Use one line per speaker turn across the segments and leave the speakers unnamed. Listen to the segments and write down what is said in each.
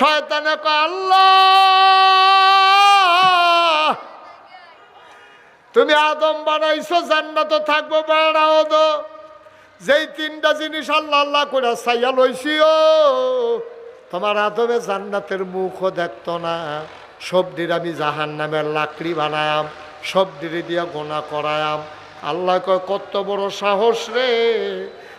শয়তানে আল্লাহ! তুমি আদম বানাইছো, জান্নাত থাকব বেড়াও দো যেই তিনটা জিনিস আল্লাহ আল্লাহ করে সাইয়া লইছি, ও, তোমার আদমে জান্নাতের মুখও দেখতো না। সবদির আমি জাহান নামের লাকড়ি বানায়াম, সবদির দিয়া গোনা করায়াম। আল্লাহ কয়, কত বড় সাহস রে।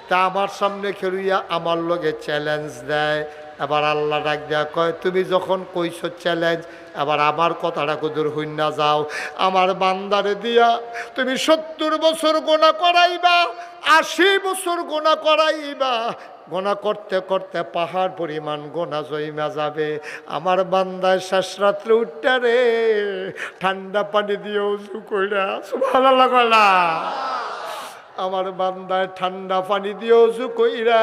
তা আমার সামনে খেলুইয়া আমার লগে চ্যালেঞ্জ দেয়। এবার আল্লাহ ডাক দেয়া কয়, তুমি যখন কইছো চ্যালেঞ্জ এবার আমার কথাটা কুদুর হইনা যাও। আমার বান্দারে দিয়া তুমি সত্তর বছর গোনা করাইবা, আশি বছর গোনা করাইবা। গোনা করতে করতে পাহাড় পরিমাণ গোনা জইমা যাবে। আমার বান্দায় শেষ রাত্রে উঠটা রে। ঠান্ডা পানি দিয়ে উজু কইরা ভালো লাগলা আমার বান্দায় ঠান্ডা পানি দিয়ে উজু কইরা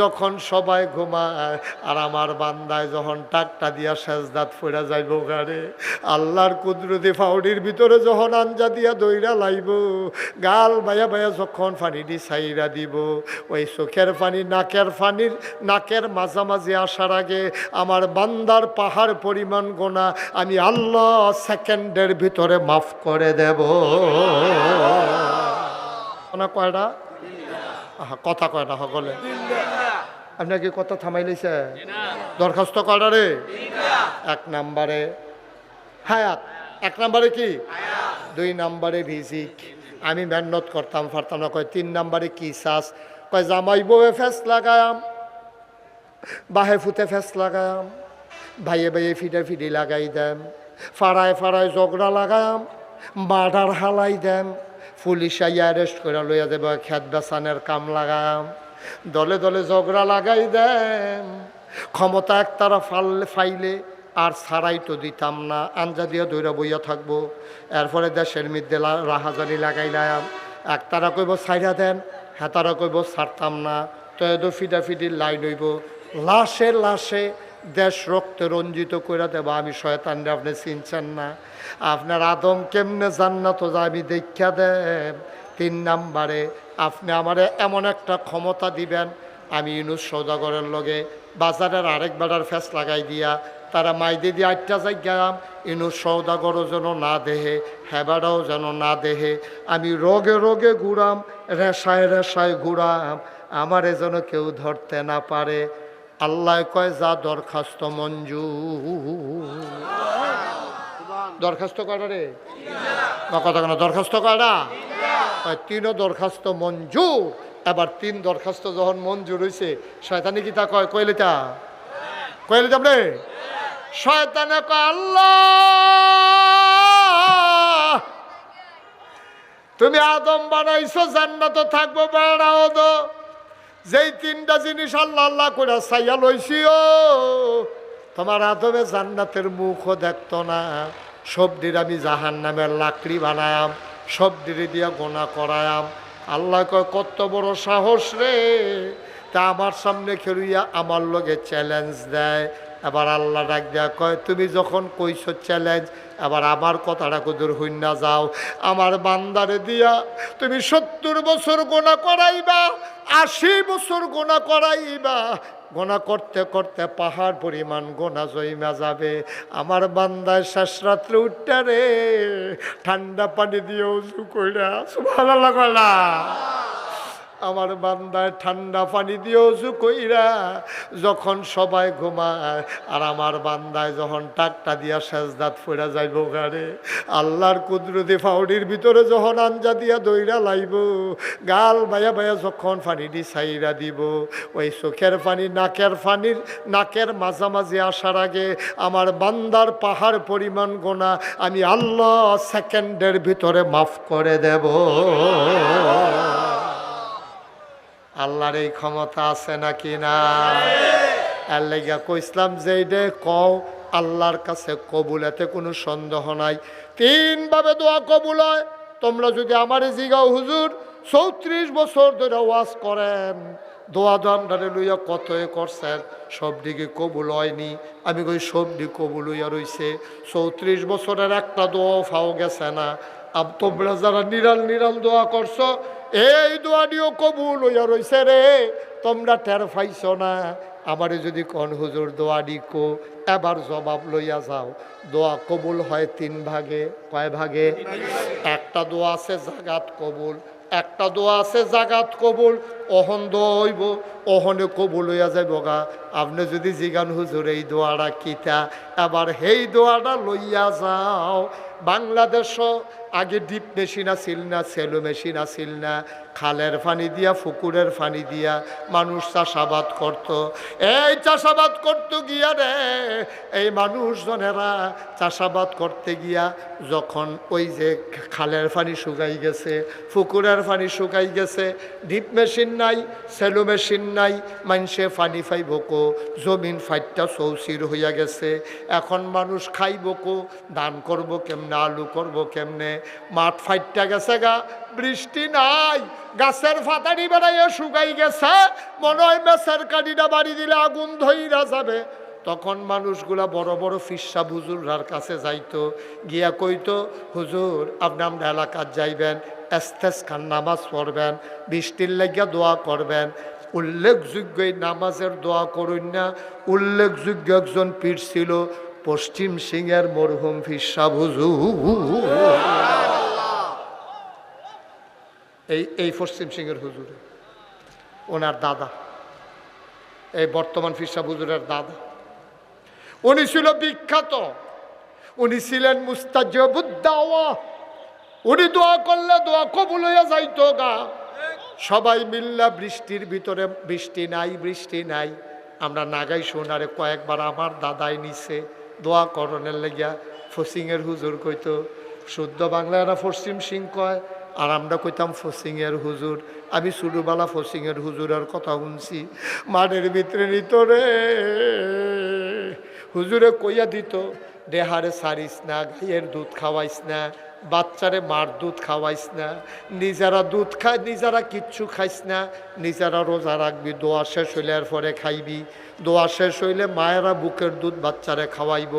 যখন সবাই ঘুমায়, আর আমার বান্দায় যখন টাকটা দিয়া সেজদাত ফেরা যাইব গাড়ে আল্লাহর কুদরতি ফাউডির ভিতরে যখন আঞ্জা দিয়া দইরা লাইব, গাল বায়া বায়া যখন পানি দি সাইরা দিব, ওই চোখের পানি নাকের পানির, নাকের মাঝামাঝি আসার আগে আমার বান্দার পাহাড় পরিমাণ গোনা আমি আল্লাহ সেকেন্ডের ভিতরে মাফ করে দেব। না কয়টা? কথা কয়টা সকলে আপনার কি কথা থামাই লইছে দরখাস্ত কয়টা রে? এক নাম্বারে। হায়াত। এক নাম্বারে কি? দুই নাম্বারে রিজিক। আমি মেহনত করতাম পারতাম না, কয়, তিন নাম্বারে কি চাষ কয়, জামাই বউয়ে ফেস লাগায়াম, বাহে ফুতে ফেস লাগায়াম, ভাইয়ে ভাইয়ে ফিডে ফিডি লাগাই দেন ফাড়ায় ফাড়ায় ঝগড়া লাগায়াম, মার্ডার হালাই দেন পুলিশ আইয়া অ্যারেস্ট করে লইয়া দেব খেত বেসানের কাম লাগাম। দলে দলে ঝগড়া লাগাই দেন ক্ষমতা একতারা ফাললে ফাইলে আর ছাড়াই তো দিতাম না। আঞ্জা দিয়ে দৈরা বইয়া থাকব। এরপরে দেশের মধ্যে রাহাজানি লাগাইলাম। একতারা কইব ছাইরা দেন। হেতারা কইব, ছাড়তাম না। তো এদো ফিডা ফিডির লাইন হইব লাশে লাশে দেশ রক্তে রঞ্জিত করে দেব, আমি শয়তানরে আপনি চিনছেন না। আপনার আদম কেমনে জান্নাত যা আমি দেখা দেন তিন নাম্বারে, আপনি আমারে এমন একটা ক্ষমতা দিবেন, আমি ইউনুস সৌদাগরের লগে বাজারের আরেক বেড়ার ফেস লাগাই দিয়া, তারা মাইদে দিয়ে আটটা যাইগাম ইনুস সৌদাগরও যেন না দেহে হেবাটাও যেন না দেহে। আমি রোগে রোগে ঘুরাম, রেশায় রেশায় ঘুরাম, আমারে যেন কেউ ধরতে না পারে। আল্লাহ কয়, যা দরখাস্ত মঞ্জু দরখাস্ত করা রে? কথা কেন দরখাস্ত করা কয়, তিনও দরখাস্ত মঞ্জুর। এবার তিন দরখাস্ত যখন মঞ্জুর হয়েছে শয়তানি কি তা কয়? কইলে তা কইলে যাবে শয়তানে কয়, আল্লাহ, তুমি আদম বানাইছো, জান্নাত থাকব, বেড়াও দো যেই তিনটা জিনিস আল্লাহ আল্লাহ করে সাইয়া লইছি ও তোমার আদমে জান্নাতের মুখও দেখতো না। সবদির আমি জাহান নামের লাকড়ি বানায়াম, সবদিরে দিয়া গোনা করায়াম। আল্লাহ কয়, কত বড় সাহস রে। তা আমার সামনে খেলুইয়া আমার লগে চ্যালেঞ্জ দেয়। এবার আল্লাহ ডাক দেয়া কয়, তুমি যখন কইছো চ্যালেঞ্জ এবার আমার কথাটা কুদুর হইনা যাও। আমার বান্দারে দিয়া তুমি সত্তর বছর গোনা করাইবা, আশি বছর গোনা করাইবা। গোনা করতে করতে পাহাড় পরিমাণ গোনা জইমা যাবে। আমার বান্দায় শেষ রাত্রে উঠটা রে, ঠান্ডা পানি দিয়ে উজু কইরা লাগলা আমার বান্দায় ঠান্ডা পানি দিয়ে উজু কইরা যখন সবাই ঘুমায়, আর আমার বান্দায় যখন টাকটা দিয়া সেজদাত ফেরা যাইব গাড়ে আল্লাহর কুদরতি ফাউডির ভিতরে যখন আঞ্জা দিয়া দইরা লাইব, গাল বায়া বায়া যখন পানি দি সাইরা দিব, ওই চোখের পানি, নাকের পানির নাকের মাঝামাঝি আসার আগে আমার বান্দার পাহাড় পরিমাণ গোনা আমি আল্লাহ সেকেন্ডের ভিতরে মাফ করে দেব। আল্লাহর এই ক্ষমতা আছে নাকি না? লেগা কইসলাম যে এইডে কও, আল্লাহর কাছে কবুল এতে কোনো সন্দেহ নাই। তিনভাবে দোয়া কবুল হয়। তোমরা যদি আমার জিগাও, হুজুর, চৌত্রিশ বছর ধরে ওয়াজ করেন। দোয়া দামডারে লইয়া কত করছেন? সব দিকে কবুল হয়নি। আমি কই সব দিক কবুল হইয়া রইছে। চৌত্রিশ বছরের একটা দোয়া ফাও গেছে না। আব তোমরা যারা নিরাল নিরাল দোয়া করছ এই দোয়া দিও কবুল হইয়া রইছে রে। তোমরা টের পাইছ না। আমারে যদি কন, হুজুর দোয়া ডিকো এবার জবাব লইয়া যাও। দোয়া কবুল হয় তিন ভাগে, কয় ভাগে? একটা দোয়া আছে, জাগাত কবুল। একটা দোয়া আছে, জাগাত কবুল। অহন দইব অহনে কবুল হইয়া যাইব গা। আপনি যদি জিগান, হুজুর, এই দোয়াটা কিতা? এবার সেই দোয়াটা লইয়া যাও। বাংলাদেশ আগে ডিপ মেশিন আসিল না, সেলো মেশিন আসিল না, খালের পানি দিয়া, পুকুরের পানি দিয়া মানুষ চাষাবাদ করত। এই চাষাবাদ করতে গিয়া রে, এই মানুষজনেরা চাষাবাদ করতে গিয়া যখন ওই যে খালের পানি শুকাই গেছে, পুকুরের পানি শুকাই গেছে, ডিপ মেশিন নাই, সেলো মেশিন নাই মানুষে পানি ফাইব কো, জমিন ফাইটটা চৌচির হইয়া গেছে। এখন মানুষ খাইব কো দান করব কেমনে, আলু করব কেমনে মাঠ ফাইটটা গেছে গা, বৃষ্টি নাই, গাছের ফাতারি বেড়াইয়া শুকাই গেছে, মনে হয় মেসের কাঠিটা বাড়ি দিলে আগুন ধইরা যাবে। তখন মানুষগুলা বড় বড় ফিসা হুজুরার কাছে যাইতো, গিয়া কইতো, হুজুর, আপনি আমরা এলাকার যাইবেন এস্তেস খান নামাজ পড়বেন, বৃষ্টির লাগিয়া দোয়া করবেন। উল্লেখযোগ্য এই নামাজের দোয়া করুন না, উল্লেখযোগ্য একজন পীর ছিল পশ্চিম সিংয়ের মরহুম ফিসা হুজুর এই এই পশ্চিম সিংয়ের হুজুরে, ওনার দাদা, এই বর্তমান ফিরসা হুজুরের দাদা। উনি ছিল বিখ্যাত, উনি ছিলেন মুস্তাজবুদ্দাওয়া। উনি দোয়া করলে দোয়া কবুল হইয়া যাইতো গা। সবাই মিল্লা বৃষ্টির ভিতরে, বৃষ্টি নাই বৃষ্টি নাই। আমরা নাগাই শোনারে কয়েকবার আমার দাদাই নিছে দোয়া করণের লেগিয়া। ফসিংয়ের হুজুর কইতো, শুদ্ধ বাংলারা পশ্চিম সিং কয় আর আমরা কইতাম ফসিংয়ের হুজুর। আমি ছোটোবেলা ফসিংয়ের হুজুরের কথা শুনছি। মাঠের ভিতরে নিত রে। হুজুরে কইয়া দিত দেহারে সারিস না, গাইয়ের দুধ খাওয়াইস না। বাচ্চারে মার দুধ খাওয়াইস না, নিজেরা দুধ খায়, নিজেরা কিচ্ছু খাইস না, নিজেরা রোজা রাখবি, দোয়া শেষ হইলে পরে খাইবি। দোয়া শেষ হইলে মায়েরা বুকের দুধ বাচ্চারে খাওয়াইব।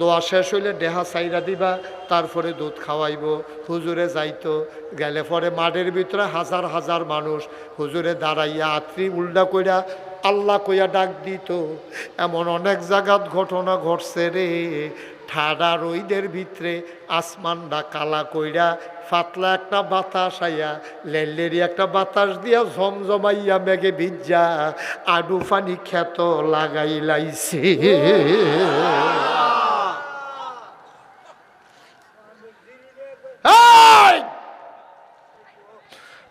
দোয়া শেষ হইলে দেহা সাইরা দিবা, তারপরে দুধ খাওয়াইব। হুজুরে যাইতো, গেলে পরে মাঠের ভিতরে হাজার হাজার মানুষ, হুজুরে দাঁড়াইয়া আত্রি উল্টা কইরা আল্লাহ কইয়া ডাক দিত, এমন অনেক জায়গাত ঘটনা ঘটছে রে ঠাডা রইদের ভিতরে আসমানটা কালা কইরা ফাতলা একটা বাতাস আইয়া লেলেরি একটা বাতাস দিয়া জমজমাইয়া মেঘে ভিজা আডু পানি খ্যাত লাগাই লাইছে।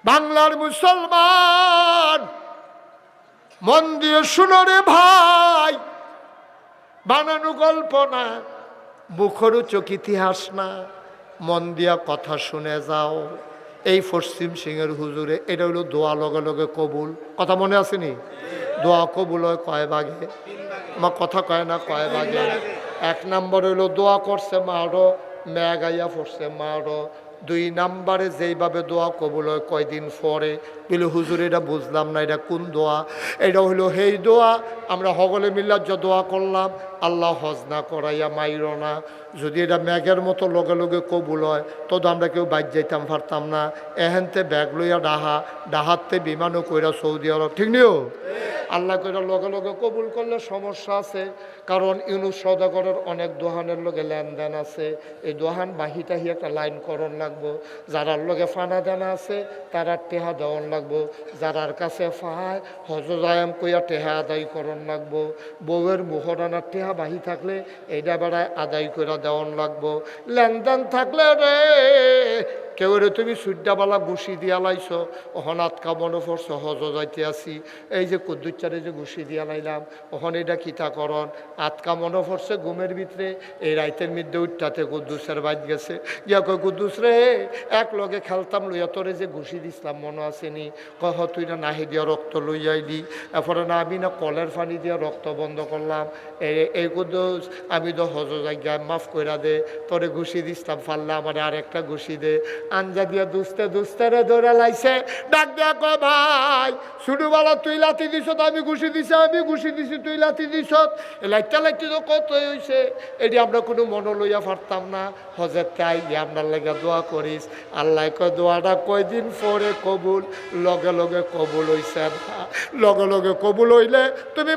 বাংলার মুসলমান, মন দিয়ে রে ভাই, বানানো গল্প না। মুখরোচক ইতিহাস না, মন দিয়া কথা শুনে যাও। এই পশ্চিম সিংহের হুজুরে, এটা হলো দোয়া লগে লগে কবুল। কথা মনে আসেনি দোয়া কবুল হয় কয় ভাগে? আমার কথা কয় না কয় ভাগে? এক নম্বর হইল দোয়া করছে মারো ম্যাগাইয়া পড়ছে মারো দুই নাম্বারে যেইভাবে দোয়া কবুল হয় কয়দিন পরে, বলে হুজুর, এটা বুঝলাম না, এটা কোন দোয়া? এটা হইল হেই দোয়া। আমরা হগলে যে দোয়া করলাম, আল্লাহ হজ না করাইয়া মাইর না। যদি এটা ম্যাগের মতো লগে লগে কবুল হয়, তো আমরা কেউ বাইর যাইতাম, পারতাম না। এহেনতে ব্যাগ লইয়া ডাহা, ডাহাতে বিমানও কইরা সৌদি আরব, ঠিক নিও? আল্লাহ কইরা লগে লগে কবুল করলে সমস্যা আছে, কারণ ইউনুস সদাগরের অনেক দোহানের লগে লেনদেন আছে। এই দোহান বাহি টাহি একটা লাইন করণ লাগবো। যারার লগে ফানা দানা আছে, তারা টেহা দেওয়ান লাগবো। যারার কাছে ফাহায় হজরায়াম কইয়া টেহা আদায় করণ লাগবো। বউয়ের মুহরানার টেহা বাহি থাকলে এইটা বেড়ায় আদায় করে দেওয়ান লাগবো। লেনদেন থাকলে রে কেউ রে তুমি সূর্যাবালা ঘুষি দিয়া লাইছ ওহন আতকা মনে পড়ছ হজ যাইতে আসি এই যে কুদ্দুচারে যে ঘুষি দিয়া লাইলাম ওহন এটা কিতা করন আতকা মনে পড়ছে ঘুমের ভিতরে, এই রাইতের মধ্যে উঠটাতে কুদ্দুসের বাইত গেছে। ইয়া কয় কুদ্দুস রে, এক লগে খেলতাম লইয়া তোরে যে ঘুষি দিছিলাম, মনে আসেনি কহ তুই না নাহি দিয়া রক্ত লইয়াইলি এরপরে না, আমি না কলের পানি দিয়া রক্ত বন্ধ করলাম। এই- কুদ্দুস আমি তো হজ জায়গায় মাফ কইরা দে, তোরে ঘুষি দিছিলাম পারলে আমার আর একটা ঘুষি দে। আঞ্জা দিয়া দুস্তে দুস্তে রে ধরে লাইছে। ডাক দিয়া কয়, ভাই ছোটবেলা তুই লাথি দিছ আমি ঘুষি দিছি, আমি ঘুষি দিছি, তুই লাথি দিছ লাইটা লাইটি তো কত হয়েছে এটি আমরা কোনো মনে লইয়া পারতাম না। হজের তাই আপনার লেগে দোয়া করিস। আল্লাহ কয়, দোয়াটা কয়দিন পরে কবুল? লগে লগে কবুল হইছে লগে লগে কবুল হইলে তুমি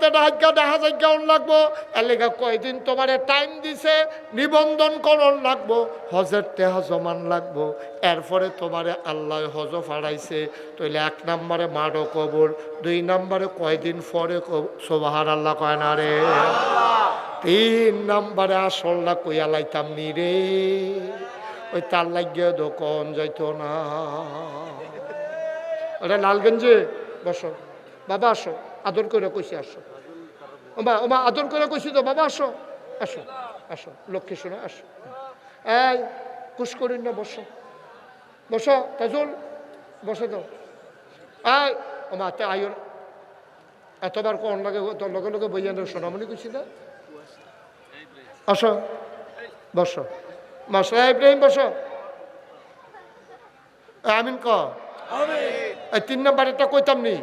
তেটা হাজ্ঞা দেখা যাজ্ঞা লাগবো। এর লেগে কয়দিন তোমার টাইম দিছে? নিবন্ধন করণ লাগবো। হজের টেহা জমান লাগবো। এরপরে তোমারে আল্লাহ হজ ফাড়াইছে তইলে এক নম্বরে মাঠও কবর দুই নম্বরে কয়দিন পরে সোবাহার আল্লাহ কয় না রে। তিন নম্বরে আসলটা কইয়া লাইতাম নি রে। ওই তার লাগিয়ে দোকান যাইত না। ওটা লালগঞ্জে, বসো। বাবা, আসো। আদর করে কইছি, আসো। ওমা ওমা, আদর করে কইছি তো, বাবা, আসো। আসো আসো। লক্ষ্মী শোনো, আসো। এই কুশ করিন না বসো। বসো তাজুল বসে তো। এই ওমা তে আয়ুর এতবার কোন লাগে তোর লগে লগে বইয়া সোনামণি কইছি না? আসো বসো। এই ইব্রাহিম বসো। আমিন ক? এই তিন নম্বর একটা কইতাম নি।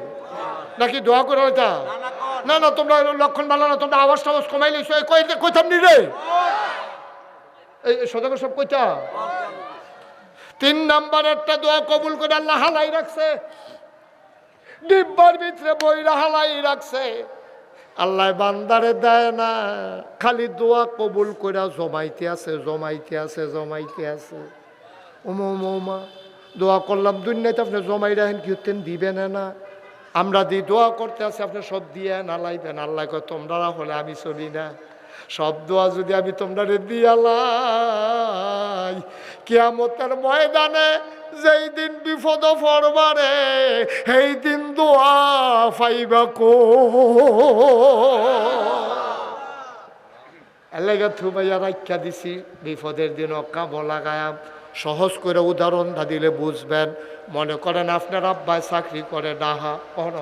নাকি দোয়া করে না না তোমরা লক্ষণ ভালো না তোমরা আওয়াজ টাওয়াজ কমাই লইছো এই কই- কইতাম নি রে? এই সদাগর সব কইতা? তিন নাম্বার একটা দোয়া কবুল করে আল্লাহ হালাই রাখছে। ডিব্বার ভিতরে বইরা হালাই রাখছে। আল্লাহ বান্দারে দেয় না, খালি দোয়া কবুল করে জমাইতে আছে জমাইতে আছে জমাইতে আছে। ওমা ওমা ওমা, দোয়া করলাম, দুনিয়াতে আপনি জমাই রাখেন, কি হতেন দিবেন না আমরা দি দোয়া করতে আছে, আপনি সব দিয়ে না লাইবেন আল্লাহ তোমরা হলে আমি চলি না। সব দোয়া যদি আমি তোমরা দিয়ালাই, কিয়ামতের ময়দানে যেই দিন বিপদ পড়বারে, সেই দিন দোয়া পাইবা কো। এলাকা থুবাইয়া রাখা দিছি, বিপদের দিন অক্কা বলা গায়াম সহজ করে উদাহরণ দা দিলে বুঝবেন। মনে করেন আপনার আব্বায় চাকরি করে ডাহা কন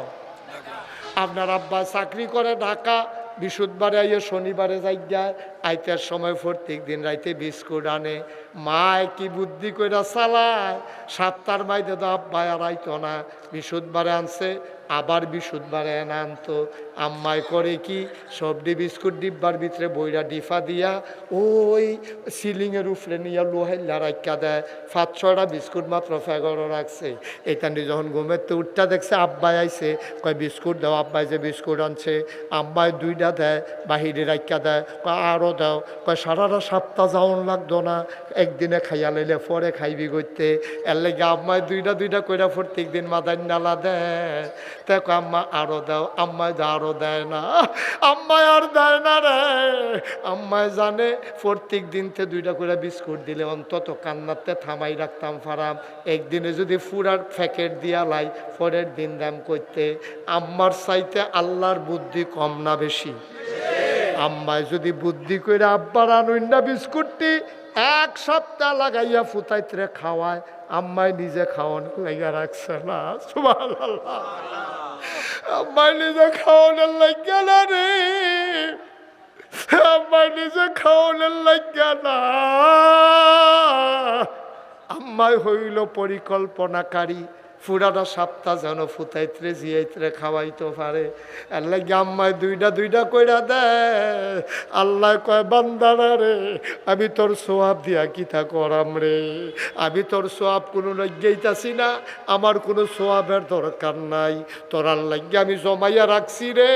আপনার আব্বা চাকরি করে ঢাকা বিশুদ্ধবারে আইয়ে শনিবারে যাই যায় আইতার সময় প্রত্যেক দিন রাইতে বিস্কুট আনে। মায় কি বুদ্ধি কইরা চালায়? সাতটার মাইতে তো আব্বাই আর আইতো না। বিশুদ্ধবারে আনছে, আবার বিশুদ্ধবারে এনে আনতো। আম্মাই করে কি? সবডি বিস্কুট ডিব্বার ভিতরে বইরা ডিফা দিয়া ওই সিলিংয়ের উপরে নিয়ে লোহাইলা রাখা দেয়। পাঁচ, ছয়টা বিস্কুট মাত্র ফেগরও রাখছে। এটা নিয়ে যখন ঘুমের তো উঠটা দেখছে, আব্বাই আইছে। কয়, বিস্কুট দাও, আব্বাই যে বিস্কুট আনছে। আব্বাই দুইটা দেয়, বাহিরে রাখা দেয়। কয় আরও দাও। কয়, সারাটা সপ্তাহ যাওন লাগতো না। একদিনে খাইয়া লইলে পরে খাইবি করতে এর লেগে আম্মায় দুইটা দুইটা কইরা প্রত্যেক দিন মাদার নালা দেয় দেখো আম্মা আরও দাও আম্মায় দা আরও দেয় না। আম্মায় আর দেয় না রে। আম্মায় জানে প্রত্যেক দিনতে দুইটা করে বিস্কুট দিলে অন্তত কান্নাতে থামাই রাখতাম ফারাম। একদিনে যদি ফুরার প্যাকেট দিয়া লাই, পরের দিন দাম করতে আম্মার চাইতে আল্লাহর বুদ্ধি কম না বেশি। আম্মায় যদি বুদ্ধি করে আব্বার আনুন না বিস্কুটটি এক সপ্তাহ লাগাইয়া ফুতাইতে খাওয়ায়, আম্মাই নিজে খাওয়ান লাগিয়া রাখছে না আম্মাই নিজে খাওয়ানোর লাগিয়া না রে। আম্মাই নিজে খাওয়ানোর লাগিয়া না। আম্মাই হইল পরিকল্পনাকারী ফুরাটা সপ্তাহ যেন ফুতাইত্রে জিয়াইত্রে, খাওয়াইতে পারে। এর লাগে আম্মায় দুইটা দুইটা কইরা দেয় আল্লাহ কয়, বান্দারা রে, আমি তোর সোয়াব দিয়া কিতা করাম রে? আমি তোর সোয়াব কোনো লজ্ঞাইতাছি না। আমার কোনো সোয়াবের দরকার নাই। তোর আল্লাহ আমি জমাইয়া রাখছি রে।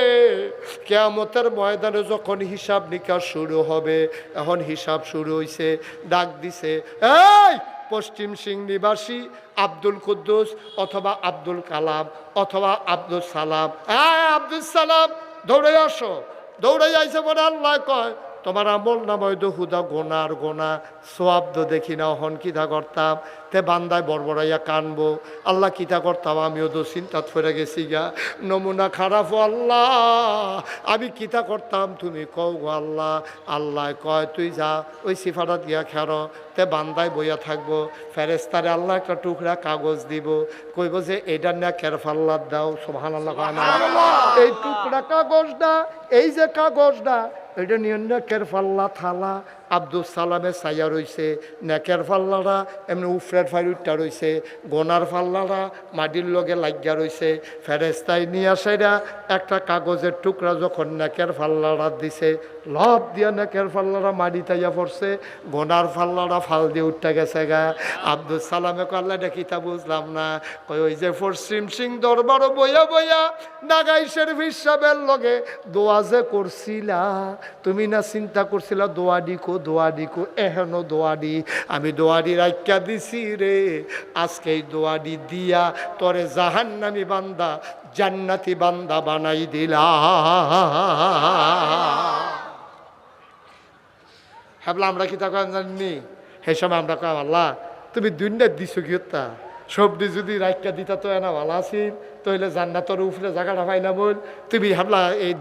কেয়ামতের ময়দানে যখন হিসাব নিকাশ শুরু হবে, এখন হিসাব শুরু হইছে, ডাক দিছে, এই পশ্চিম সিং নিবাসী, আব্দুল কুদ্দুস অথবা আব্দুল কালাম অথবা আব্দুল সালাম। হ্যাঁ আব্দুল সালাম, দৌড়ে আসো। দৌড়ে যাইছে বলে আল্লাহ কয় তোমার আমল নাময় তো হুদা গোনার গোনা সোয়াব্দ দেখি না হন কিতা করতাম? তে বান্দায় বরবরাইয়া কানবো। আল্লাহ কিতা করতাম? আমিও তো চিন্তাত ফেরে গেছি গা। নমুনা খারাপ আল্লাহ। আমি কিতা করতাম? তুমি কও গো আল্লাহ। আল্লাহ কয় তুই যা ওই সিফাটা গিয়া খের তে বান্দায় বইয়া থাকব। ফেরেস্তারে আল্লাহ একটা টুকরা কাগজ দিব। কইব যে এটা না কেরফাল্লার দাও। সোহান আল্লাহ এই টুকরা কাগজ কাগজটা এই যে কাগজ কাগজটা এটা নিয়ে কেরফাল্লা থালা আব্দুল সালামের সাইয়া রইছে নেকের ফাল্লারা এমনি উফরের ফাইরুটটা রইছে গোনার ফাল্লারা মাটির লগে লাগিয়া রইছে ফেরেস্তাই নিয়ে আসাইরা একটা কাগজের টুকরা যখন নেকের ফাল্লারা দিছে, লব দিয়া নেকের ফাল্লারা মাটি তাইয়া পড়ছে, গোনার ফাল্লারা ফাল দিয়ে উঠতে গেছে গা। আব্দুল সালামে কাল্লা দেখি তা বুঝলাম না। কই ওই যে পশ্চিম সিং দরবার বইয়া বইয়া নাগাইশের হিসাবের লগে দোয়া যে করছিলা, তুমি না চিন্তা করছিলা দোয়া ডিকো দোয়া ডিকো এহেন দোয়াডি আমি দোয়াডি রাখা দিছি রে। আজকে এই দোয়াডি দিয়া তরে জাহান্নামি বান্দা, জান্নাতি বান্দা বানাই দিলা ভাবলাম আমরা কি তখন জানি হে সময় আমরা কম আল্লাহ, তুমি দুনিয়া দিছো কি হত্যা সবজি যদি রাইকা দিতা তো এনা ভালো আছিস তইলে জান্নাতর উপরে জায়গাটা পাইলাম তুমি ভাবলা এই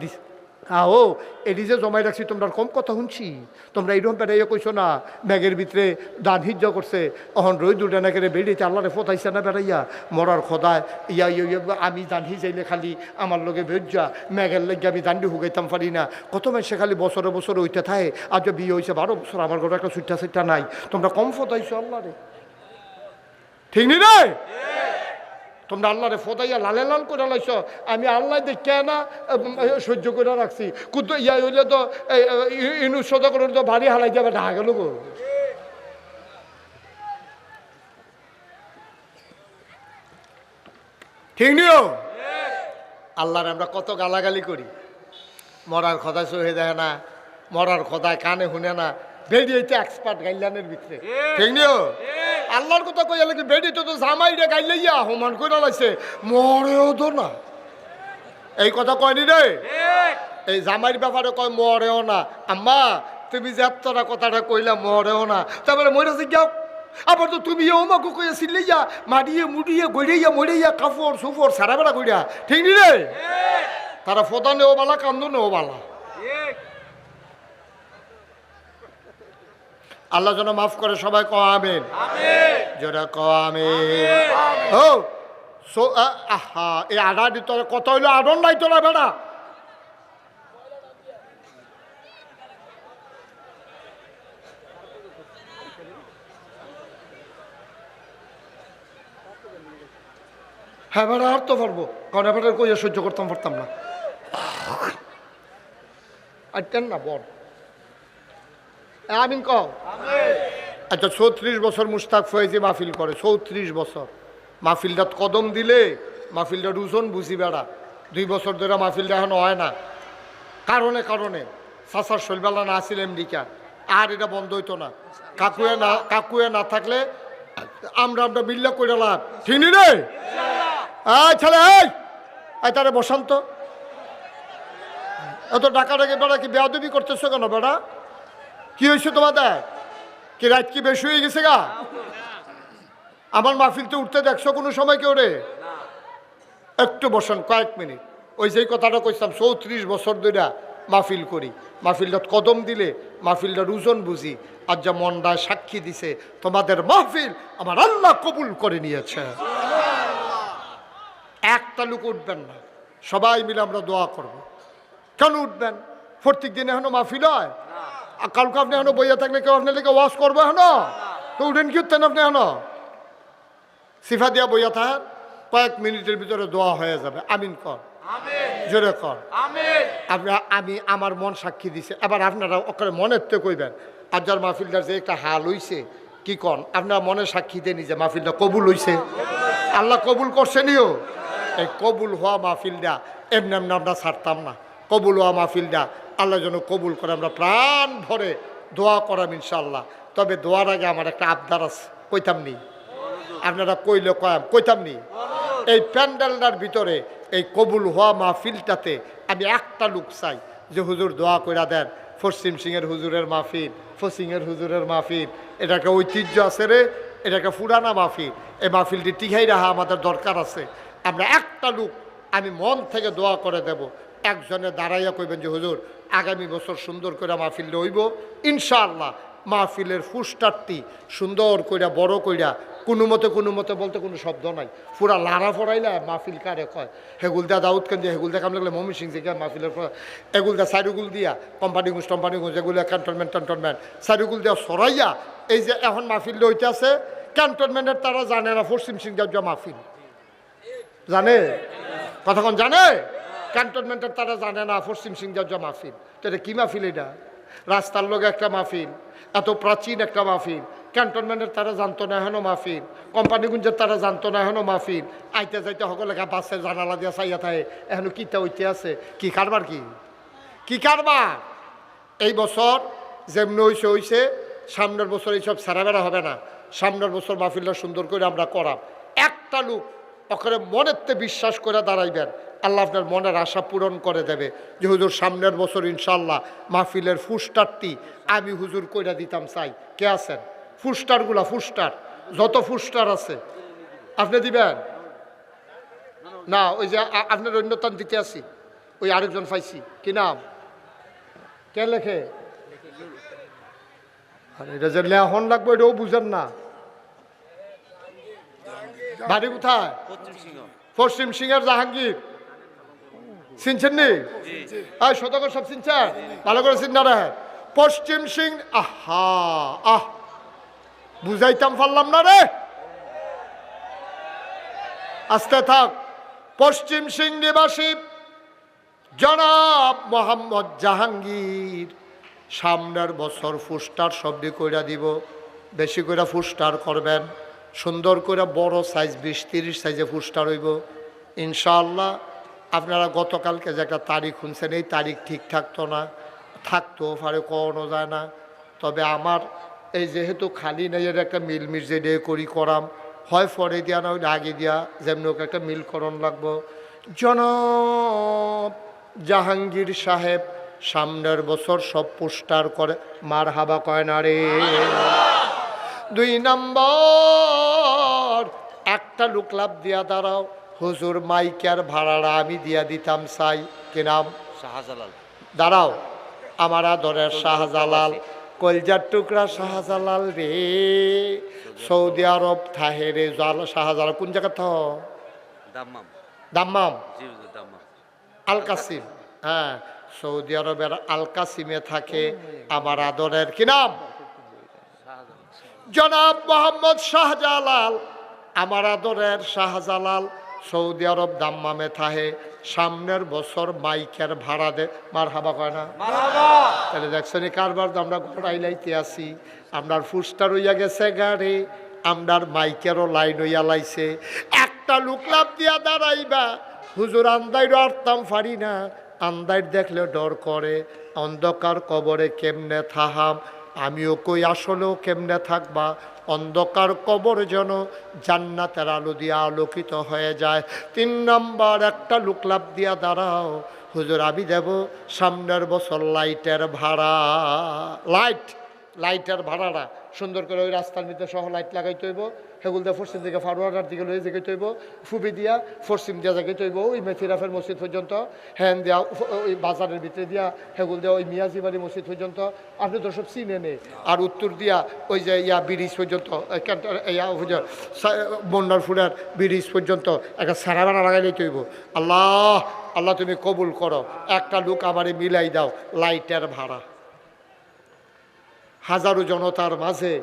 আও এটি যে জমাই রাখছি, তোমরা কম কথা শুনছি। তোমরা এইরকম বেড়াইয়া কইছো না ব্যাগের ভিতরে দান হিজ্জ করছে। অহন রই দুটা নাকি বেড়িতে আল্লাহরে ফতাইছে না বেড়াইয়া? মরার খদায়, ইয়া ইয়া আমি দান হিজাইলে খালি আমার লগে বেজ্জা ম্যাগের লেগে আমি দান্ডি হুগাইতাম পারি না। কত মাসে খালি বছরে বছরে ওইটা থাকে আজ বিয়ে হয়েছে বারো বছর আমার ঘরে একটা সুইটা সুইটা নাই। তোমরা কম ফতাইছো আল্লাহরে। ঠিক নি রে তোমরা আল্লাহরে ফদাইয়া লালে লাল করে লাইছ আমি আল্লাহ দেখে না সহ্য করে রাখছি। কুদ্দ ইয়া হইলে তো এই, ইনু সদা করে তো বাড়ি হালাই যাবে ঢাকা গেল গো। ঠিক নিও আল্লাহর আমরা কত গালাগালি করি। মরার খদায় সহে দেয় না মরার খদায় কানে শুনে না বেরিয়েছে এক্সপার্ট গাইলানের ভিতরে। ঠিক নিও আল্লাহর কথা কইয়া লাগে বেডি তো জামাইরে গাইলে ইয়া হমান করে লাইছে। মরেও তো না। এই কথা কয়নি রে? এই জামাইর ব্যাপারে কয় মরেও না। আম্মা তুমি যে এতটা কথাটা কইলা মরেও না। তারপরে মরেছে যাও আবার তো তুমি ওমাকে কইয়া সিলেইয়া মারিয়ে মুড়িয়ে গড়িয়া মরিয়া কাপড় সুপড় সারা বেড়া কইরা। ঠিক নি রে? তারা ফোদা নেও বালা কান্দো নেও বালা আল্লাহ যেন মাফ করে সবাই কও আমেন। জোরে কও আমেন। ও সো আহা এই আডা দিত কত হইল আডন নাই তোরা বেড়া? হ্যাঁ বেড়া আর তো পারব। কারণ এবার কইয়া সহ্য করতাম পারতাম না। আর না বল। এ, আমিন কও। আচ্ছা চৌত্রিশ বছর মুস্তাক ফয়েজি মাহফিল করে, চৌত্রিশ বছর। মাহফিলটা কদম দিলে, মাহফিলটা রুজন বুঝি বেড়া। দুই বছর ধরে মাহফিলটা এখন হয় না। কারণে কারণে। সাসার শৈলবেলা না আসিল আমেরিকা। আর এটা বন্ধ হইতো না। কাকুয়ে না কাকুয়ে না থাকলে আমরা আমরা মিল্লা করে লাভ। চিনি রে? ছেলে, এই! তারে বসন্ত এত টাকা রেখে বেড়া কি বেয়াদবি করতেছো কেন বেড়া? কি হয়েছে তোমাদের? কি রাত কি বেশি হয়ে গেছে গা? আমার মাহফিলতে উঠতে দেখছ কোনো সময় কেউ রে? একটু বসেন, কয়েক মিনিট। ওই যেই কথাটা কইতাম চৌত্রিশ বছর ধরে মাহফিল করি। মাহফিলটা কদম দিলে মাহফিলটা রুজন বুঝি। আর যা মনডায় সাক্ষী দিছে, তোমাদের মাহফিল আমার আল্লাহ কবুল করে নিয়েছে। একটা লোক উঠবেন না। সবাই মিলে আমরা দোয়া করব। কেন উঠবেন? প্রত্যেক দিন এখনও মাহফিল হয়? কালকে আপনি এখনও বইয়া থাকলে কেউ আপনার লেগে ওয়াশ করব এখনও? তো উঠেন কি উঠতেন আপনি এখনও? সিফা দিয়া বইয়া থাকেন কয়েক মিনিটের ভিতরে দোয়া হয়ে যাবে। আমিন কর। জোরে কর। আপনার আমি আমার মন সাক্ষী দিছে। এবার আপনারা ওখানে মনের তো কইবেন আর যার মাহফিলটার যে একটা হাল হইছে কি কন? আপনার মনে সাক্ষী দেন যে মাহফিলটা কবুল হইছে। আল্লাহ কবুল করছেনিও এই কবুল হওয়া মাহফিলটা এমনি এমনি আমরা ছাড়তাম না। কবুল হওয়া মাহফিলটা আল্লাহ যেন কবুল করে, আমরা প্রাণ ভরে দোয়া করাম ইনশাল্লাহ তবে দোয়ার আগে আমার একটা আবদার আছে, কইতাম নি? আপনারা কইলে কয়াম, কইতাম নি? এই প্যান্ডেলটার ভিতরে এই কবুল হওয়া মাহফিলটাতে আমি একটা লুক চাই, যে হুজুর দোয়া কইরা দেন, পশ্চিম সিংয়ের হুজুরের মাহফিল ফসিংয়ের হুজুরের মাহফিল, এটা একটা ঐতিহ্য আছে রে, এটা একটা ফুরানা মাহফিল, এই মাহফিলটি টিকাই রাখা আমাদের দরকার আছে। আমরা একটা লুক, আমি মন থেকে দোয়া করে দেব একজনে দাঁড়াইয়া কইবেন যে, হুজুর, আগামী বছর সুন্দর করে মাহফিল হইব ইনশাআল্লাহ মাহফিলের ফুস্টারটি সুন্দর কইরা, বড় কইরা, কোনো মতে কোনো মতে বলতে কোনো শব্দ নাই। পুরা লারা ফড়াইলে মাহফিল কারে কয়? হেগুলদা দাউদ কেন হেগুলদা কাম লাগলে মমি সিং থেকে মাহফিলের এগুলদা সাইডুগুল দিয়া কোম্পানি গুজ কোম্পানি গুজ এগুলো ক্যান্টনমেন্ট ক্যান্টনমেন্ট সাইডুগুল দিয়া সরাইয়া, এই যে এখন মাহফিল লইতে আছে, ক্যান্টনমেন্টের তারা জানে না, পশ্চিম সিং যা মাহফিল। জানে? কথাক্ষণ জানে? ক্যান্টনমেন্টের তারা জানে না পশ্চিম সিংজার মাহফিল। তো এটা কি মাহফিল এটা? রাস্তার লোক একটা মাহফিল, এত প্রাচীন একটা মাহফিল। ক্যান্টনমেন্টের তারা জানতো না এখনও মাহফিল। কোম্পানিগুঞ্জের তারা জানতো না এখনও মাহফিল। আইতে যাইতে সকলে বাসের জানালা দিয়া চাইয়া থাকে। এখনও কিতা হইতে আছে? কি কারবার কি? কি কারবার? এই বছর যেমনি হইছে হইছে, সামনের বছর এইসব সারাবেড়া হবে না। সামনের বছর মাহফিলটা সুন্দর করে আমরা করাম। একটা লোক ওখানে মনেরতে বিশ্বাস করে দাঁড়াইবেন। আল্লাহ আপনার মনের আশা পূরণ করে দেবে যে হুজুর সামনের বছর ইনশাল্লাহ মাহফিলের ফুস্টারটি আমি হুজুর কইরা দিতাম চাই। কে আছেন? ফুস্টারগুলা ফুস্টার। যত ফুস্টার আছে। আপনি দিবেন? না ওই যে আপনার অন্যতন দিতে আছি? ওই আরেকজন পাইছি। কি নাম? কে লেখে? আর এটা যে লেহন লাগবে এটাও বুঝেন না। বাড়ি কোথায়? পশ্চিম সিংহের জাহাঙ্গীর। চিনছেন নি? শতকর সব চিনছেন ভালো করে চিন্তা রাখেন পশ্চিম সিং, আহা, আহ। বুঝাইতাম পারলাম না রে। আস্তে থাক। পশ্চিম সিং নিবাসী, জনাব মোহাম্মদ জাহাঙ্গীর। সামনের বছর ফুস্টার শব্দ কইরা দিব। বেশি করে ফুস্টার করবেন। সুন্দর করে বড় সাইজ বিশ, তিরিশ সাইজে ফুস্টার হইব ইনশাআল্লাহ আপনারা গতকালকে যে একটা তারিখ শুনছেন, এই তারিখ ঠিক থাকতো না থাকতো পারে, কখনো যায় না। তবে আমার এই যেহেতু খালি নেই একটা মিল মিল যে ডে করি করাম, হয় পরে দিয়া, না হইলে আগে দিয়া যেমনি ওকে একটা মিল করণ লাগবো। জনাব জাহাঙ্গীর সাহেব সামনের বছর সব পোস্টার করে মার হাবা কয় না রে? দুই নম্বর, একটা লোক লাভ দিয়া দাঁড়াও। হুজুর মাইকার ভাড়াটা আমি দিয়া দিতাম চাই। কি নাম?
শাহজালাল।
দাঁড়াও আমার আদরের শাহজালাল। কলজার টুকরা শাহজালাল রে। সৌদি আরব থাহে রে জাল শাহজালাল। কোন জায়গা থাহ
দাম্মাম।
দাম্মাম?
জি হুজুর দাম্মাম।
আল কাসিম হ্যাঁ সৌদি আরবের আল কাসিমে থাকে আমার আদরের কি নাম? জনাব মোহাম্মদ শাহজালাল। আমার আদরের শাহজালাল। সৌদি আরব দাম্মামে থাহে সামনের বছর মাইকের ভাড়া দে। মার হাবা কয় না? তাহলে দেখছেন কারবার তো আমরা ঘোড়াই লাইতে আসি আমরার ফুস্টার হইয়া গেছে গাড়ি আমরার মাইকেরও লাইন হইয়া লাইছে। একটা লোক লাভ দিয়া দাঁড়াইবা হুজুর আন্দাইরও আরতাম পারি না। আন্দাইর দেখলে ডর করে অন্ধকার কবরে কেমনে থাহাম? আমিও কই আসলেও কেমনে থাকবা? অন্ধকার কবর যেন জান্নাতের আলো দিয়ে আলোকিত হয়ে যায়। তিন নম্বর, একটা লুকলাপ দিয়া দাঁড়াও। হুজুর আমি দেব সামনের বছর লাইটের ভাড়া। লাইট, লাইটের ভাড়াটা সুন্দর করে ওই রাস্তার মধ্যে সহ লাইট লাগাইতে হইব। সেগুলো দিয়ে পশ্চিম দিকে ফারুয়ার দিকে লয়ে যেতে হইব ফুবি দিয়া পশ্চিম দিয়া জায়গাতে হইব ওই মেথিরাফের মসজিদ পর্যন্ত হ্যান দিয়া ওই বাজারের ভিতরে দিয়া সেগুলো দিয়া ওই মিয়াজিবাড়ি মসজিদ পর্যন্ত, আপনি তো সব চিনে নে আর উত্তর দিয়া, ওই যে ইয়া ব্রিজ পর্যন্ত সা- বন্যারপুরের ব্রিজ পর্যন্ত, একটা সারা বানা লাগাই লইতে হইব আল্লাহ আল্লাহ তুমি কবুল করো, একটা লোক আমারে মিলাই দাও, লাইটের ভাড়া। হাজারো জনতার মাঝে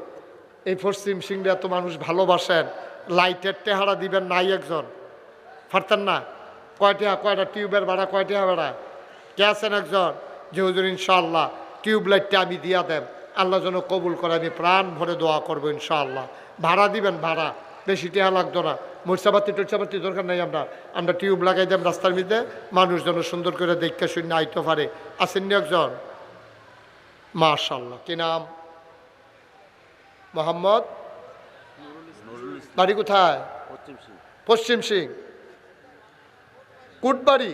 এই পশ্চিম সিংড়ে এত মানুষ ভালোবাসেন, লাইটের টেহারা দিবেন নাই একজন। পারতেন না? কয়টা কয়টা টিউবের ভাড়া কয়টা ভাড়া? কে আছেন একজন? যে হুজুর ইনশাল্লাহ টিউব লাইটটা আমি দিয়া দেব আল্লাহ যেন কবুল করে, আমি প্রাণ ভরে দোয়া করব, ইনশাআল্লাহ। ভাড়া দিবেন, ভাড়া। বেশি টেহা লাগতো না। মরিচাবাতি টরিচাবাতি দরকার নেই আমরা। আমরা টিউব লাগাই দেব রাস্তার মধ্যে। মানুষ যেন সুন্দর করে দেখতে শূন্য আইতে পারে। আসেননি একজন? মাশাল্লাহ কি নাম? মোহাম্মদ বাড়ি কোথায়?
পশ্চিম সিং।
কুটবাড়ি।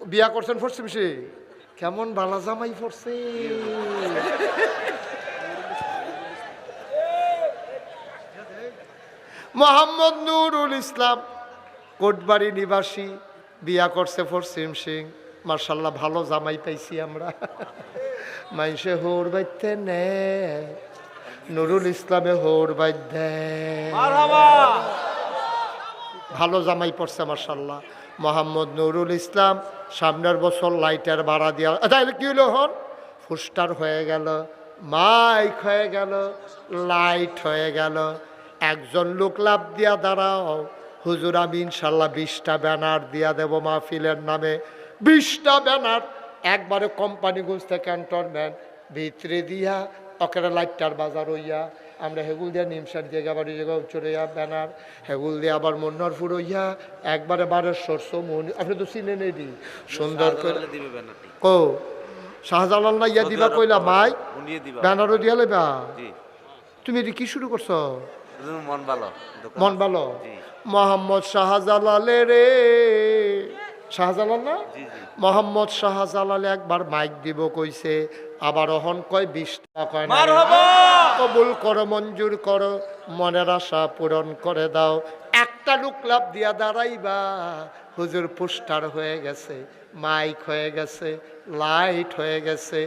বিয়া করছেন পশ্চিম সিং। কেমন বালা জামাই পড়ছে মোহাম্মদ নুরুল ইসলাম, কোটবাড়ি নিবাসী, বিয়া করছে পশ্চিম সিং। মার্শাল্লাহ ভালো জামাই পাইছি আমরা। মাইসে হোর বাইতে নে। নুরুল ইসলামে হোর বাদ্যে ভালো জামাই পড়ছে মার্শাল্লাহ মোহাম্মদ নুরুল ইসলাম সামনের বছর লাইটের ভাড়া দিয়া তাহলে কি হলো হন ফুস্টার হয়ে গেল মাইক হয়ে গেল লাইট হয়ে গেল। একজন লোক লাভ দিয়া দাঁড়াও। হুজুর আমি ইনশাল্লাহ বিশটা ব্যানার দিয়া দেব মাহফিলের নামে। বিশটা ব্যানার একবারে কোম্পানিগঞ্জ থেকে ক্যান্টনমেন্ট ভিতরে দিয়া অকেরা লাইটটার বাজার হইয়া আমরা হেগুল দিয়া নিমসার জায়গা বাড়ি জায়গা চড়িয়া ব্যানার হেগুল দিয়ে আবার মন্নারপুর হইয়া একবারে বারের সরষ মন আপনি তো চিনেন এটি সুন্দর করে ও শাহজালাল না ইয়া দিবা কইলা মাই? ব্যানারও দিয়া লেবা তুমি এটি কি শুরু করছ?
মন ভালো
মন ভালো? মোহাম্মদ শাহজালালে রে শাহজালাল না? মোহাম্মদ শাহজালালে একবার মাইক দিব কইছে আবার অহন কয় বিশ টাকা কয় না। কবুল করো মঞ্জুর করো মনের আশা পূরণ করে দাও। একটা লোক লাভ দিয়া দাঁড়াইবা হুজুর পোস্টার হয়ে গেছে মাইক হয়ে গেছে লাইট হয়ে গেছে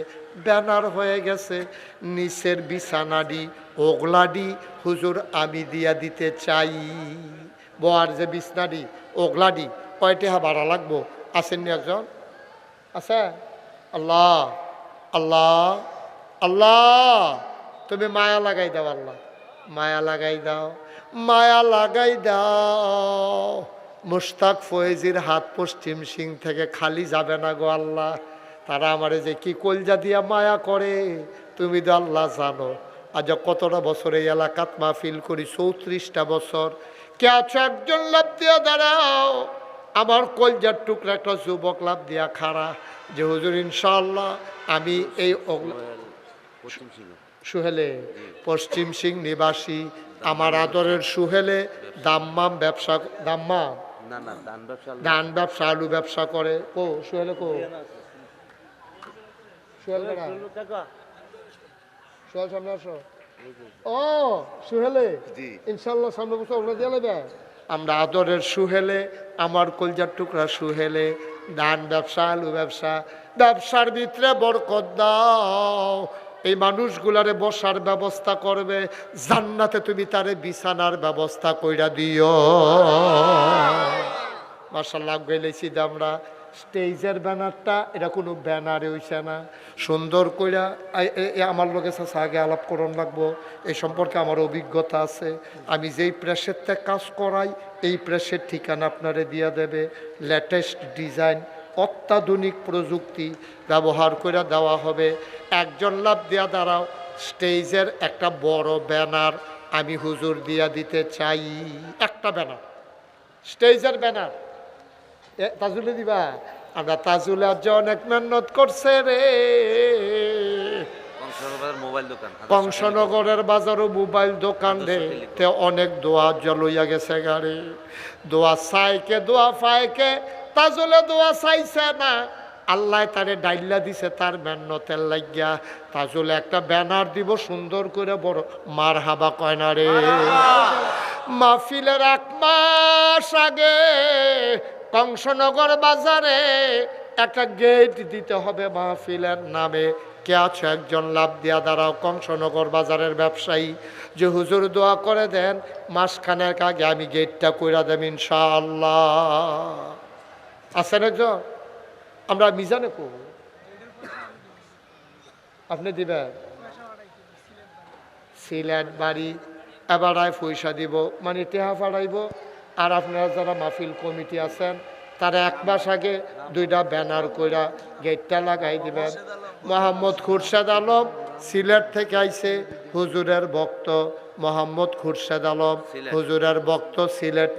ব্যানার হয়ে গেছে নিচের বিছানাডি ওগলাডি হুজুর আমি দিয়া দিতে চাই। বোয়ার যে বিছনাডি ওগলাডি কয়টি হা ভাড়া লাগবো? আসেননি একজন? আছে? আল্লাহ আল্লাহ আল্লাহ, তুমি মায়া লাগাই দাও আল্লাহ। মায়া লাগাই দাও, মায়া লাগাই দাও। মুস্তাক ফয়েজির হাত পশ্চিম সিং থেকে খালি যাবে না গো আল্লাহ। তারা আমারে যে কি কলজা দিয়া মায়া করে, তুমি তো আল্লাহ জানো। আজ কতটা বছর এই এলাকাত মাহফিল করি? চৌত্রিশটা বছর। কে আছো একজন লাভ দিয়া দাঁড়াও। আমার কলজার টুকরা একটা যুবক লাভ দিয়া খাড়া যে হুজুর ইনশাল্লাহ আমি এই সুহেলে পশ্চিম সিং নিবাসী আমার আদরের সুহেলে দাম্মাম ব্যবসা দাম্মাম? ধান ব্যবসা আলু ব্যবসা করে। কো সুহেলে কো? সুহেল বেড়া। সোহেল সামনে আসো। ও সুহেলে? ইনশাল্লাহ সামনে বছর ওগুলো দিয়ে নেবে আমরা আদরের সুহেলে, আমার কলজার টুকরা সুহেলে ধান ব্যবসা, আলু ব্যবসা, ব্যবসার ভিতরে বরকত দাও। এই মানুষগুলারে বসার ব্যবস্থা করবে, জান্নাতে তুমি তারে বিছানার ব্যবস্থা কইরা দিও। মার্শাল্লাহ গেলেছি আমরা স্টেজের ব্যানারটা, এটা কোনো ব্যানারে হইছে না। সুন্দর কইরা আমার লোকের সাথে আগে আলাপ করন লাগবো। এই সম্পর্কে আমার অভিজ্ঞতা আছে। আমি যেই প্রেসের থেকে কাজ করাই, এই প্রেসের ঠিকানা আপনারে দিয়ে দেবে। লেটেস্ট ডিজাইন অত্যাধুনিক প্রযুক্তি ব্যবহার করে দেওয়া হবে। একজন লাভ দেওয়া দাঁড়াও, স্টেজের একটা বড় ব্যানার আমি হুজুর দিয়া দিতে চাই। একটা ব্যানার, স্টেজের ব্যানার। তাজুলে দিবা? আমরা তাজুলে আজ অনেক মেহনত করছে রে।
দোকান
কংসনগরের বাজারও মোবাইল দোকান রে। তে অনেক দোয়া জলইয়া গেছে গাড়ি। দোয়া চাইকে দোয়া পাইকে তাজুলে দোয়া চাইছে না। আল্লাহ তারে ডাইল্লা দিছে তার মেহনতের লাগিয়া। তাজুলে একটা ব্যানার দিব সুন্দর করে বড়। মার হাবা কয়না রে। মাহফিলের এক মাস আগে কংসনগর বাজারে একটা গেট দিতে হবে মাহফিলের নামে। কে আছে একজন? লাভ দিয়া দাঁড়াও, কংসনগর বাজারের ব্যবসায়ী। যে হুজুর দোয়া করে দেন, মাসখানেক আগে আমি গেটটা কইরা দেব ইনশাআল্লাহ। আছেন একজন? আমরা মিজানে কো আপনি দিবেন? সিলেট বাড়ি এবারায় পয়সা দিব মানে টেহা ফাড়াইব। আর আপনারা যারা মাহফিল কমিটি আছেন তারা এক মাস আগে দুইটা ব্যানার কইরা গেটটা লাগাই দিবেন। মোহাম্মদ খুরশেদ আলম সিলেট থেকে আইছে হুজুরের ভক্ত মোহাম্মদ খুরশেদ আলম। হুজুরের ভক্ত সিলেট